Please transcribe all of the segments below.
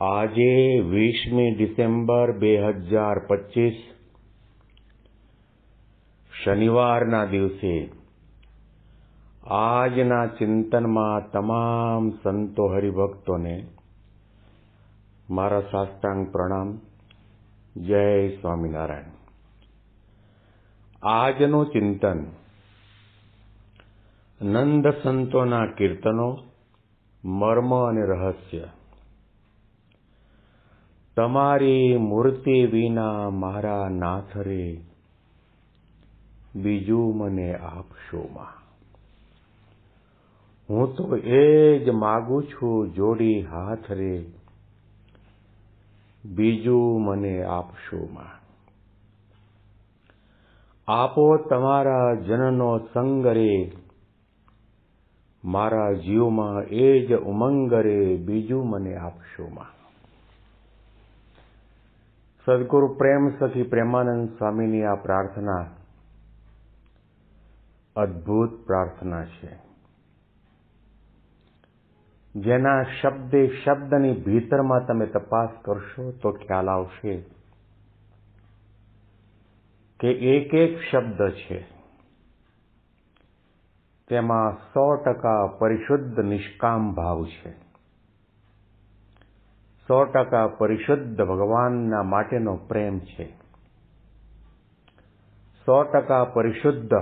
આજે વીસમી ડિસેમ્બર બે હજાર પચીસ, શનિવારના દિવસે આજના ચિંતનમાં તમામ સંતો હરિભક્તોને મારા સાષ્ટાંગ પ્રણામ. જય સ્વામિનારાયણ. આજનું ચિંતન નંદ સંતોના કીર્તનો, મર્મ અને રહસ્ય તમારી મૂર્તિ વિના મારા નાથ રે બીજું મને આપશો માં? હું તો એ જ માગું છું જોડી હાથ રે. બીજું મને આપશો માં? આપો તમારા જનનો સંગ રે. મારા જીવમાં એ જ ઉમંગ રે. બીજું મને આપશો માં? સદગુરુ પ્રેમ સખી પ્રેમાનંદ સ્વામીની આ પ્રાર્થના અદ્ભુત પ્રાર્થના છે. જેના શબ્દે શબ્દની ભીતરમાં તમે તપાસ કરશો તો ખ્યાલ આવશે કે એક એક શબ્દ છે. તેમાં સો ટકા પરિશુદ્ધ નિષ્કામ ભાવ છે. સો ટકા પરિશુદ્ધ ભગવાનના માટેનો પ્રેમ છે. સો ટકા પરિશુદ્ધ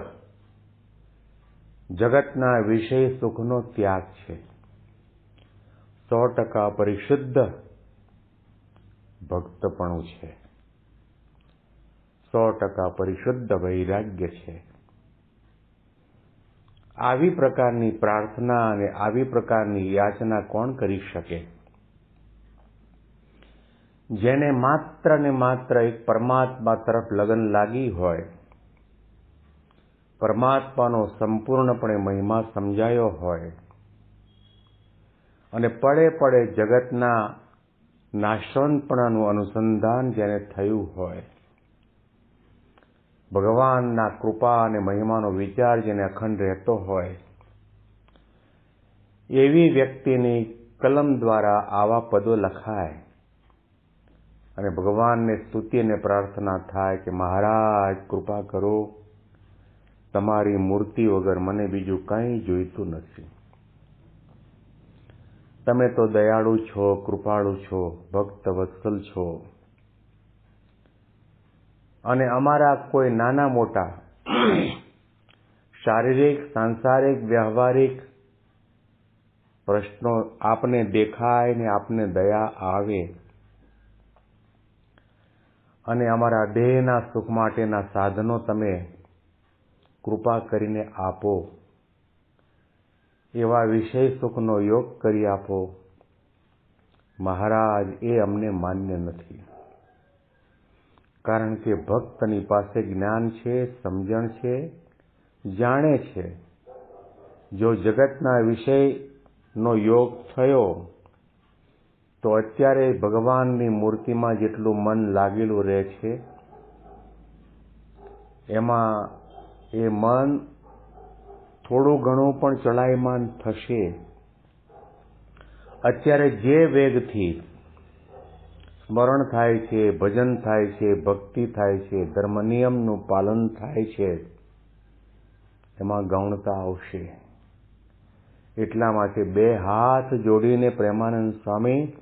જગતના વિષય સુખનો ત્યાગ છે. સો ટકા પરિશુદ્ધ ભક્તપણું છે. સો ટકા પરિશુદ્ધ વૈરાગ્ય છે. આવી પ્રકારની પ્રાર્થના અને આવી પ્રકારની યાચના કોણ કરી શકે? જેને માત્ર ને માત્ર એક પરમાત્મા તરફ લગન લાગી હોય. પરમાત્માનો સંપૂર્ણપણે મહિમા સમજાયો હોય. અને પડે પડે જગતના નાશવંતપણાનું અનુસંધાન જેને થયું હોય. ભગવાનના કૃપા અને મહિમાનો વિચાર જેને અખંડ રહેતો હોય. એવી વ્યક્તિની કલમ દ્વારા આવા પદો લખાય. અને ભગવાનને સ્તુતિ અને પ્રાર્થના થાય કે મહારાજ, કૃપા કરો. તમારી મૂર્તિ વગર મને બીજું કંઈ જોઈતું નથી. તમે તો દયાળુ છો, કૃપાળુ છો, ભક્ત વત્સલ છો. અને અમારા કોઈ નાના મોટા શારીરિક, સાંસારિક, વ્યવહારિક પ્રશ્નો આપને દેખાય ને આપને દયા આવે અને અમારા દેહના સુખ માટેના સાધનો તમે કૃપા કરીને આપો. એવા વિષય સુખનો યોગ કરી આપો. મહારાજ, એ અમને માન્ય નથી. કારણ કે ભક્તની પાસે જ્ઞાન છે, સમજણ છે, જાણે છે. જો જગતના વિષયનો યોગ થયો તો અત્યારે ભગવાનની મૂર્તિમાં જેટલું મન લાગેલું રહે છે, એમાં એ મન થોડું ઘણું પણ ચડાયમાન થશે. અત્યારે જે વેગથી સ્મરણ થાય છે, ભજન થાય છે, ભક્તિ થાય છે, ધર્મ નિયમનું પાલન થાય છે, એમાં ગૌણતા આવશે. એટલા માટે બે હાથ જોડીને પ્રેમાનંદ સ્વામી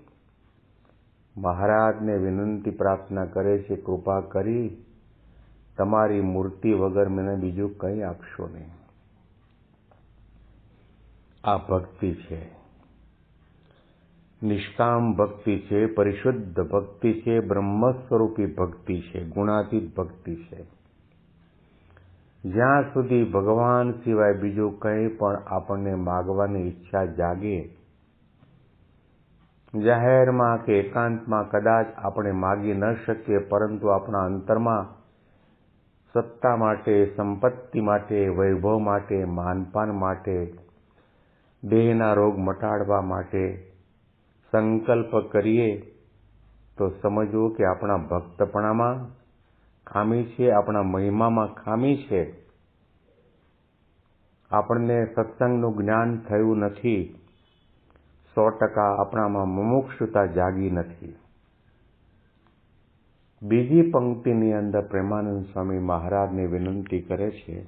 મહારાજને વિનંતી પ્રાર્થના કરે છે, કૃપા કરી, તમારી મૂર્તિ વગર મને બીજું કંઈ આપશો નહીં. આ ભક્તિ છે. નિષ્કામ ભક્તિ છે, પરિશુદ્ધ ભક્તિ છે બ્રહ્મ સ્વરૂપી ભક્તિ છે, ગુણાતીત ભક્તિ છે. જ્યાં સુધી ભગવાન સિવાય બીજું કંઈ પણ આપણને માગવાની ઈચ્છા જાગે જાહેરમાં કે એકાંતમાં કદાચ આપણે માગી ન શકીએ, પરંતુ આપણા અંતરમાં સત્તા માટે, સંપત્તિ માટે, વૈભવ માટે, માનપાન માટે, દેહના રોગ મટાડવા માટે સંકલ્પ કરીએ, તો સમજવું કે આપણા ભક્તપણામાં ખામી છે, આપણા મહિમામાં ખામી છે. આપણને સત્સંગનું જ્ઞાન થયું નથી. સો ટકા આપણામાં મુમુક્ષુતા જાગી નથી. બીજી પંક્તિની અંદર પ્રેમાનંદ સ્વામી મહારાજને વિનંતી કરે છે,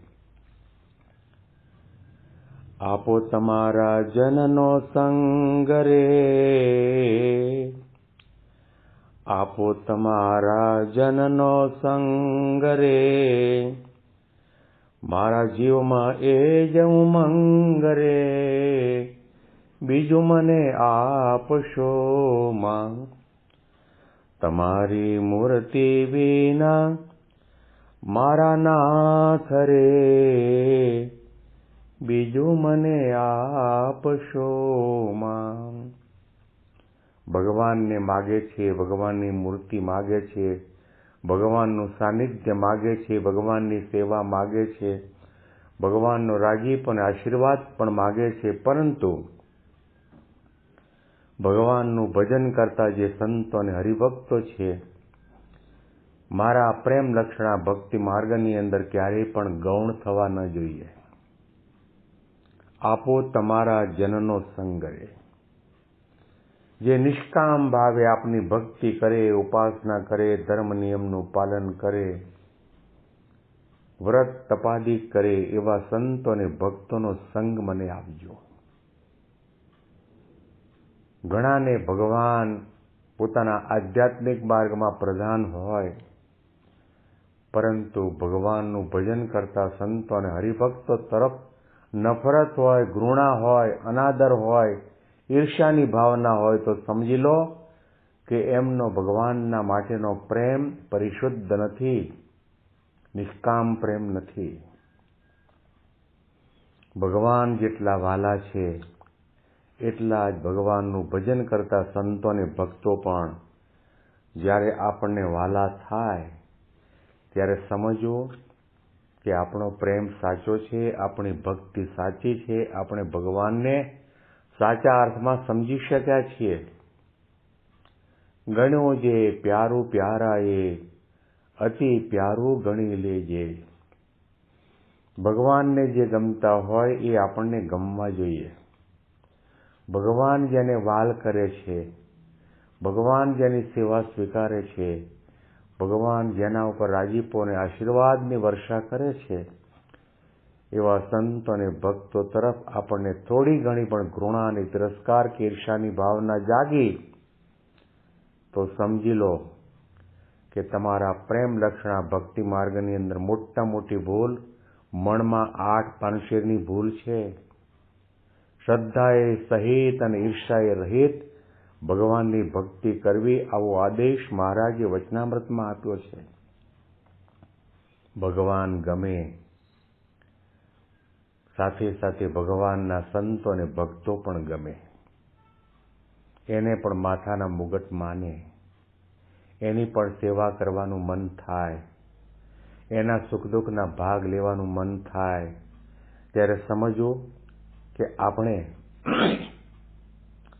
આપો તમારા જનનો સંગ રે. આપો તમારા જનનો સંગ રે. મારા જીવમાં એ જ ઉમંગ રે. બીજું મને આપશો માં. તમારી મૂર્તિ વિના મારા નાથ રે. બીજું મને આપશો માં. ભગવાનને માગે છે, ભગવાનની મૂર્તિ માગે છે, ભગવાનનું સાનિધ્ય માગે છે, ભગવાનની સેવા માગે છે, ભગવાનનો રાજીપ અને આશીર્વાદ પણ માગે છે, પરંતુ ભગવાનનું ભજન કરતા જે સંતો અને હરિભક્તો છે, મારા પ્રેમ લક્ષણા ભક્તિ માર્ગની અંદર ક્યારેય પણ ગૌણ થવા ન જોઈએ. આપો તમારા જનનો સંગ રે જે નિષ્કામ ભાવે આપની ભક્તિ કરે, ઉપાસના કરે, ધર્મ નિયમનું પાલન કરે, વ્રત તપાદી કરે, એવા સંતો અને ભક્તોનો સંગ મને આપજો. ઘણાને ભગવાન પોતાના આધ્યાત્મિક માર્ગમાં પ્રધાન હોય, પરંતુ ભગવાનનું ભજન કરતા સંતો અને હરિભક્તો તરફ નફરત હોય, ઘૃણા હોય, અનાદર હોય, ઈર્ષ્યાની ભાવના હોય, તો સમજી લો કે એમનો ભગવાનના માટેનો પ્રેમ પરિશુદ્ધ નથી, નિષ્કામ પ્રેમ નથી. ભગવાન જેટલા વાલા છે એટલા જ ભગવાનનું ભજન કરતા સંતો અને ભક્તો પણ જ્યારે આપણને વાલા થાય, ત્યારે સમજવું કે આપણો પ્રેમ સાચો છે, આપણી ભક્તિ સાચી છે, આપણે ભગવાનને સાચા અર્થમાં સમજી શક્યા છીએ. ગણ્યો જે પ્યારું પ્યારા એ અતિ પ્યારું ગણી લેજે. ભગવાનને જે ગમતા હોય એ આપણને ગમવા જોઈએ. ભગવાન જેને વાલ કરે છે, ભગવાન જેની સેવા સ્વીકારે છે, ભગવાન જેના ઉપર રાજીપો અને આશીર્વાદની વર્ષા કરે છે, એવા સંત અને ભક્તો તરફ આપણને થોડી ઘણી પણ ઘૃણા અને તિરસ્કાર કે ઈર્ષાની ભાવના જાગી. તો સમજી લો કે તમારા પ્રેમ લક્ષણા ભક્તિ માર્ગની અંદર મોટા મોટી ભૂલ, મણમાં આઠ પાનશેરની ભૂલ છે. શ્રદ્ધાએ સહિત અને ઈર્ષાએ રહિત ભગવાનની ભક્તિ કરવી આવો આદેશ મહારાજે વચનામૃતમાં આપ્યો છે. ભગવાન ગમે સાથે સાથે ભગવાનના સંતો અને ભક્તો પણ ગમે. એને પણ માથાના મુગટ માને. એની પણ સેવા કરવાનું મન થાય. એના સુખ દુઃખના ભાગ લેવાનું મન થાય. ત્યારે સમજવું કે આપણે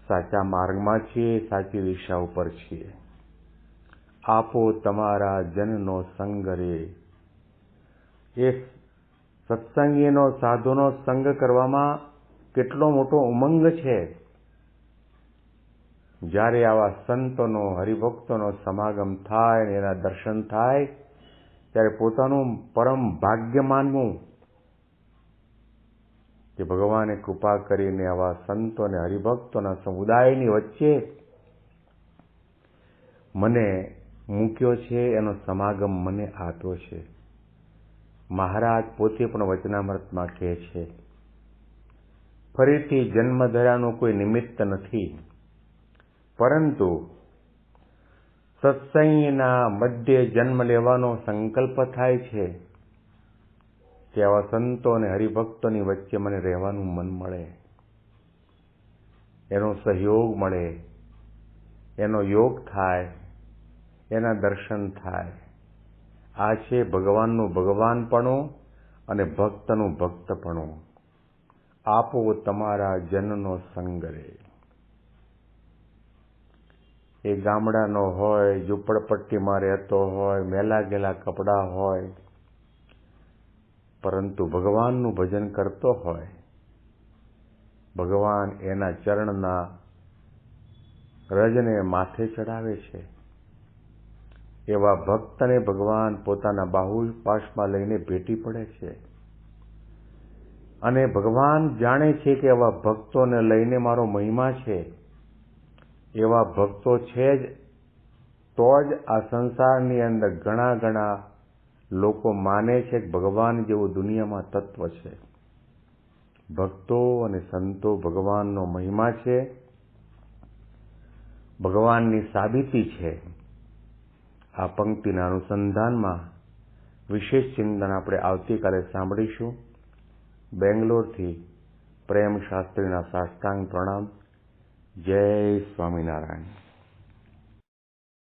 સાચા માર્ગમાં છીએ, સાચી દિશા ઉપર છીએ. આપો તમારા જનનો સંગ રે. એ સત્સંગીનો, સાધુનો સંગ કરવામાં કેટલો મોટો ઉમંગ છે. જ્યારે આવા સંતોનો, હરિભક્તોનો સમાગમ થાય અને એના દર્શન થાય, ત્યારે પોતાનું પરમ ભાગ્ય માનવું કે ભગવાને કૃપા કરીને આવા સંતો અને હરિભક્તોના સમુદાયની વચ્ચે મને મૂક્યો છે, એનો સમાગમ મને આપ્યો છે. મહારાજ પોતે પણ વચનામૃતમાં કહે છે, ફરીથી જન્મ ધરાનું કોઈ નિમિત્ત નથી. પરંતુ સત્સંગના મધ્ય જન્મ લેવાનો સંકલ્પ થાય છે. કે આવા સંતો અને હરિભક્તોની વચ્ચે મને રહેવાનું મન મળે. એનો સહયોગ મળે. એનો યોગ થાય. એના દર્શન થાય. આ છે ભગવાનનું ભગવાનપણું અને ભક્તનું ભક્તપણું. આપો તમારા જનનો સંગ એ ગામડાનો હોય, ઝૂંપડપટ્ટીમાં રહેતો હોય, મેલા ગેલા કપડાં હોય પરંતુ ભગવાનનું ભજન કરતો હોય, ભગવાન એના ચરણના રજને માથે ચડાવે છે. એવા ભક્તને ભગવાન પોતાના બાહુ પાશમાં લઈને ભેટી પડે છે. અને ભગવાન જાણે છે કે એવા ભક્તોને લઈને મારો મહિમા છે. એવા ભક્તો છે જ, તો જ આ સંસારની અંદર ઘણા ઘણા લોકો માને છે કે ભગવાન જેવું દુનિયામાં તત્વ છે. ભક્તો અને સંતો ભગવાનનો મહિમા છે. ભગવાનની સાબિતી છે. આ પંક્તિના અનુસંધાનમાં વિશેષ ચિંતન આપણે આવતીકાલે સાંભળીશું. બેંગ્લોરથી પ્રેમ શાસ્ત્રીના સાષ્ટાંગ પ્રણામ. જય સ્વામિનારાયણ.